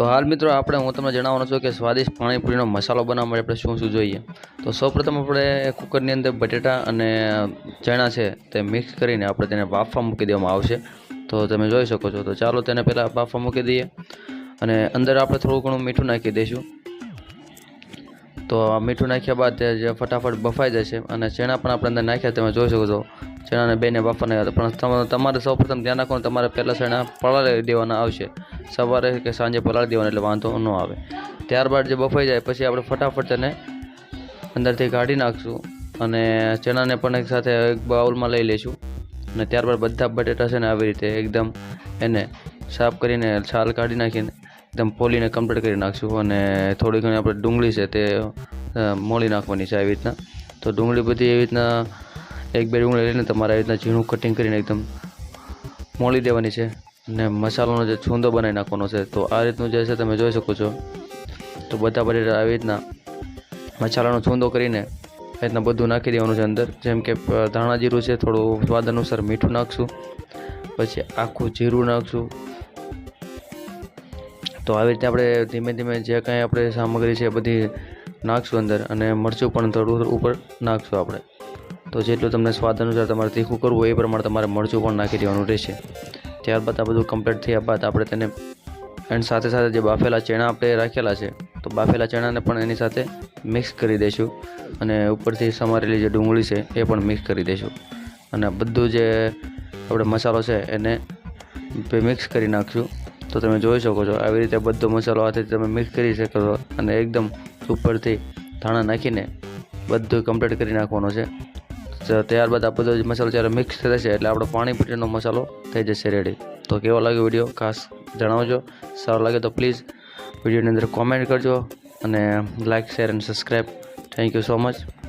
તો હાલ મિત્રો આપણે હું તમને જણાવવાનો છું કે સ્વાદિષ્ટ પાણીપુરીનો મસાલો બનાવવા માટે આપણે શું શું જોઈએ. તો સૌપ્રથમ આપણે કુકરની અંદર બટેટા અને ચણા છે તે મિક્સ કરીને આપણે તેને બાફવા મૂકી દેવામાં આવશે. તો તમે જોઈ શકો છો. તો ચાલો તેને પહેલાં બાફવા મૂકી દઈએ અને અંદર આપણે થોડું ઘણું મીઠું નાખી દઈશું. તો આ મીઠું નાખ્યા બાદ તે ફટાફટ બફાઈ જશે અને ચણા પણ આપણે અંદર નાખ્યા તમે જોઈ શકો છો. ચણાને બેને બાફવા નાખ્યા પણ તમારે સૌપ્રથમ ધ્યાન રાખવાનું, તમારે પહેલાં ચણા પલાળી દેવાના આવશે. સવારે કે સાંજે પલાળી દેવાના, એટલે વાંધો ન આવે. ત્યારબાદ જે બફાઈ જાય, પછી આપણે ફટાફટ તેને અંદરથી કાઢી નાખશું અને ચણાને પણ એક સાથે એક બાઉલમાં લઈ લઈશું. અને ત્યારબાદ બધા બટેટા છે ને આવી રીતે એકદમ એને સાફ કરીને છાલ કાઢી નાખીને એકદમ પોલીને કમ્પ્લીટ કરી નાખશું. અને થોડી ઘણી આપણે ડુંગળી છે તે મોળી નાખવાની છે આવી રીતના. તો ડુંગળી બધી એવી રીતના એક બે ડુંગળી લઈને તમારે આવી રીતના ઝીણું કટિંગ કરીને એકદમ મોળી દેવાની છે અને મસાલાનો જે છૂંદો બનાવી નાખવાનો છે, તો આ રીતનું જે છે તમે જોઈ શકો છો. તો બધા બટેટા આવી રીતના મસાલાનો છૂંદો કરીને આ રીતના બધું નાખી દેવાનું છે અંદર. જેમ કે ધાણા જીરું છે, થોડું સ્વાદ અનુસાર મીઠું નાખશું. પછી આખું જીરું નાખશું. તો આવી રીતે આપણે ધીમે ધીમે જે કાંઈ આપણે સામગ્રી છે એ બધી નાખશું અંદર અને મરચું પણ થોડું ઉપર નાખશું આપણે. તો જેટલું તમને સ્વાદ અનુસાર તમારે તીખું કરવું એ પ્રમાણે તમારે મરચું પણ નાખી દેવાનું રહેશે. ત્યારબાદ આ બધું કમ્પ્લીટ થયા બાદ આપણે તેને એન્ડ સાથે સાથે જે બાફેલા ચણા આપણે રાખેલા છે, તો બાફેલા ચણાને પણ એની સાથે મિક્સ કરી દઈશું અને ઉપરથી સમારેલી જે ડુંગળી છે એ પણ મિક્સ કરી દઈશું. અને બધું જે આપણે મસાલો છે એને મિક્સ કરી નાખશું. તો તમે જોઈ શકો છો આવી રીતે બધો મસાલો હાથેથી તમે મિક્સ કરી શકો છો અને એકદમ ઉપરથી ધાણા નાખીને બધું કમ્પ્લીટ કરી નાખવાનો છે. ત્યારબાદ આ બધો મસાલો જ્યારે મિક્સ થશે એટલે આપણો પાણીપુરીનો મસાલો થઈ જશે રેડી તો કેવો લાગ્યો વીડિયો ખાસ જણાવજો. સારો લાગે તો પ્લીઝ વિડીયોની અંદર કોમેન્ટ કરજો અને like share and subscribe thank you so much